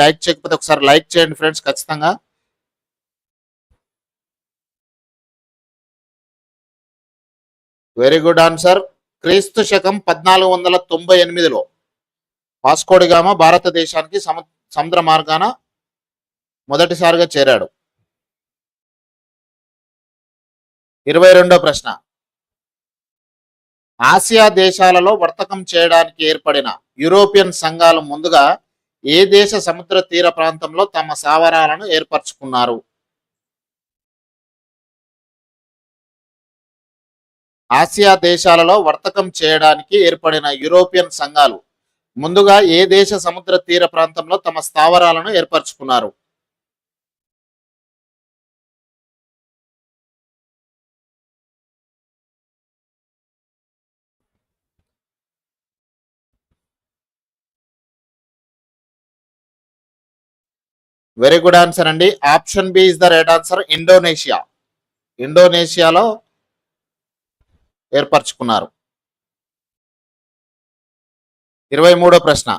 Like చేయకపోతే ఒకసారి like చేయండి ఫ్రెండ్స్ ఖచ్చితంగా. వెరీ గుడ్ ఆన్సర్ క్రీస్తు శకం పద్నాలుగు వందల తొంభై ఎనిమిదిలో వాస్కోడిగామ భారతదేశానికి సముద్ర మార్గాన మొదటిసారిగా చేరాడు. ఇరవై రెండో ప్రశ్న. ఆసియా దేశాలలో వర్తకం చేయడానికి ఏర్పడిన యూరోపియన్ సంఘాలు ముందుగా ఏ దేశ సముద్ర తీర ప్రాంతంలో తమ స్థావరాలను ఏర్పరచుకున్నారు? ఆసియా దేశాలలో వర్తకం చేయడానికి ఏర్పడిన యూరోపియన్ సంఘాలు ముందుగా ఏ దేశ సముద్ర తీర ప్రాంతంలో తమ స్థావరాలను ఏర్పరచుకున్నారు? వెరీ గుడ్ ఆన్సర్ అండి. Option B is the right answer Indonesia ఇండోనేషియాలో ఏర్పరచుకున్నారు. ఇరవై మూడో ప్రశ్న.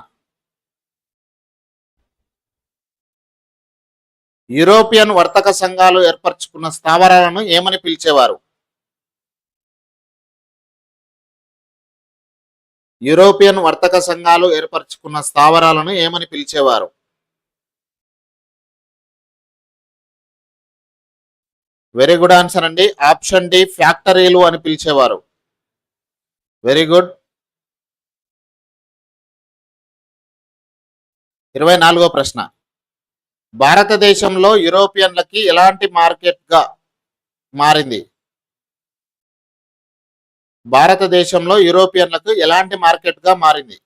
యూరోపియన్ వర్తక సంఘాలు ఏర్పరచుకున్న స్థావరాలను ఏమని పిలిచేవారు? యూరోపియన్ వర్తక సంఘాలు ఏర్పరచుకున్న స్థావరాలను ఏమని పిలిచేవారు? వెరీ గుడ్ ఆన్సర్ అండి. ఆప్షన్ డి ఫ్యాక్టరీలు అని పిలిచేవారు. వెరీ గుడ్ ఇరవై నాలుగో ప్రశ్న. భారతదేశంలో యూరోపియన్లకి ఎలాంటి మార్కెట్గా మారింది? భారతదేశంలో యూరోపియన్లకు ఎలాంటి మార్కెట్గా మారింది?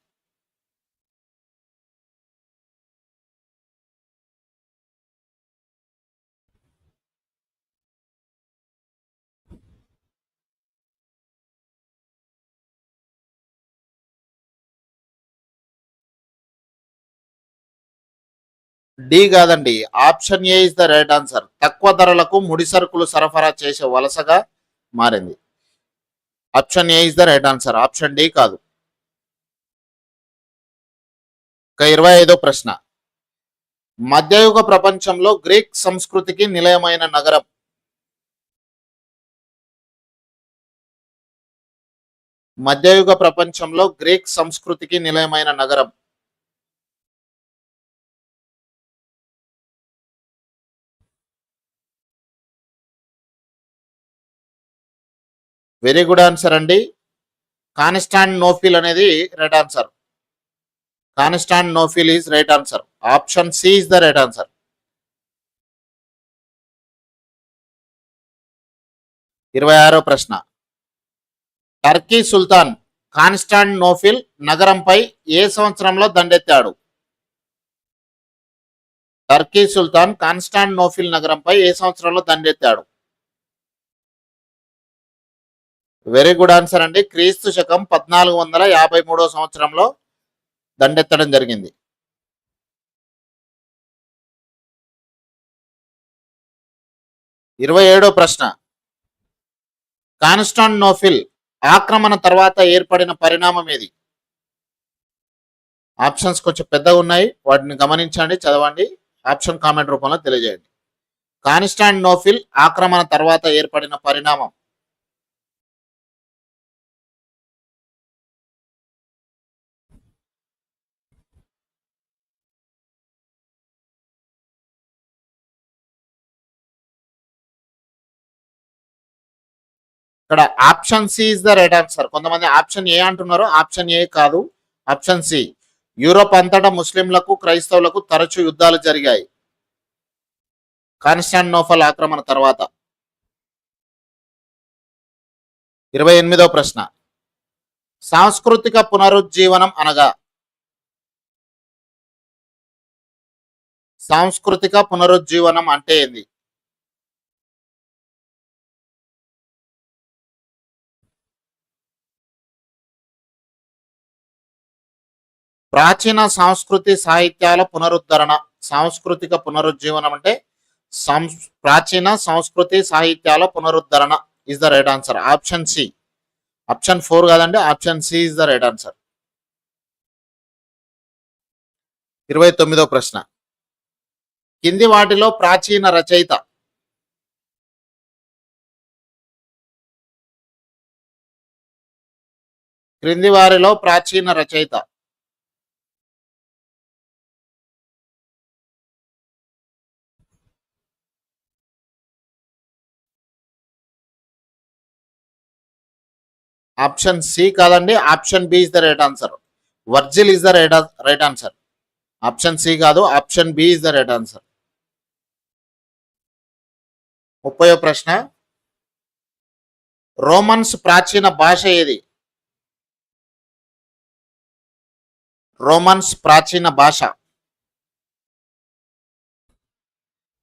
డి కాదండి. Option A is the right answer. తక్కువ ధరలకు ముడి సరుకులు సరఫరా చేసే వలసగా మారింది. Option A is the right answer. Option D కాదు. ఇక ఇరవై ఐదో ప్రశ్న. మధ్యయుగ ప్రపంచంలో గ్రీక్ సంస్కృతికి నిలయమైన నగరం. మధ్యయుగ ప్రపంచంలో గ్రీక్ సంస్కృతికి నిలయమైన నగరం. వెరీ గుడ్ ఆన్సర్ అండి. కానిస్టాన్ నోఫిల్ అనేది right answer Constantinople is right answer option C is the right answer ఇరవై ఆరో ప్రశ్న. టర్కీ సుల్తాన్ కాన్స్టాన్ నోఫిల్ నగరంపై ఏ సంవత్సరంలో దండెత్తాడు? టర్కీ సుల్తాన్ కాన్స్టాన్ నోఫిల్ నగరంపై ఏ సంవత్సరంలో దండెత్తాడు? వెరీ గుడ్ ఆన్సర్ అండి. క్రీస్తు శకం పద్నాలుగు వందల యాభై మూడో సంవత్సరంలో దండెత్తడం జరిగింది. ఇరవై ఏడో ప్రశ్న. కాన్స్టాంటినోఫిల్ ఆక్రమణ తర్వాత ఏర్పడిన పరిణామం ఏది? ఆప్షన్స్ కొంచెం పెద్దగా ఉన్నాయి. వాటిని గమనించండి చదవండి. ఆప్షన్ కామెంట్ రూపంలో తెలియజేయండి. కాన్స్టాంటినోఫిల్ ఆక్రమణ తర్వాత ఏర్పడిన పరిణామం. ఇక్కడ option C is the right answer. కొంతమంది ఆప్షన్ ఏ అంటున్నారు ఆప్షన్ ఏ కాదు. ఆప్షన్ సి యూరోప్ అంతటా ముస్లింలకు క్రైస్తవులకు తరచూ యుద్ధాలు జరిగాయి. కాన్స్టాంటినోఫల్ ఆక్రమణ తర్వాత. ఇరవై ఎనిమిదో ప్రశ్న. సాంస్కృతిక పునరుజ్జీవనం అనగా? సాంస్కృతిక పునరుజ్జీవనం అంటే ఏంది? ప్రాచీన సంస్కృతి సాహిత్యాల పునరుద్ధరణ సాంస్కృతిక పునరుజ్జీవనం అంటే సంస్ ప్రాచీన సంస్కృతి సాహిత్యాల పునరుద్ధరణ is the right answer option C option four కాదండి option C is the right answer ఇరవై తొమ్మిదో ప్రశ్న. కింది వాటిలో ప్రాచీన రచయిత. క్రింది వారిలో ప్రాచీన రచయిత. ఆప్షన్ సి కాదండి option B is the right answer. Virgil is the right right answer. Option C కాదు option B is the right answer. ముప్పయో ప్రశ్న. రోమన్స్ ప్రాచీన భాష ఏది? రోమన్స్ ప్రాచీన భాష.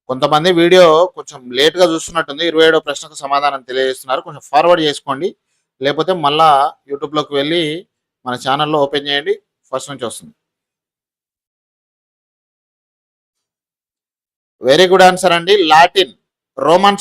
కొంతమంది వీడియో కొంచెం లేట్గా చూస్తున్నట్టుంది ఇరవై ఏడో ప్రశ్నకు సమాధానం తెలియజేస్తున్నారు. కొంచెం ఫార్వర్డ్ చేసుకోండి. లేకపోతే మళ్ళా యూట్యూబ్లోకి వెళ్ళి మన ఛానల్లో ఓపెన్ చేయండి ఫస్ట్ నుంచి వస్తుంది. వెరీ గుడ్ ఆన్సర్ అండి. Latin Romans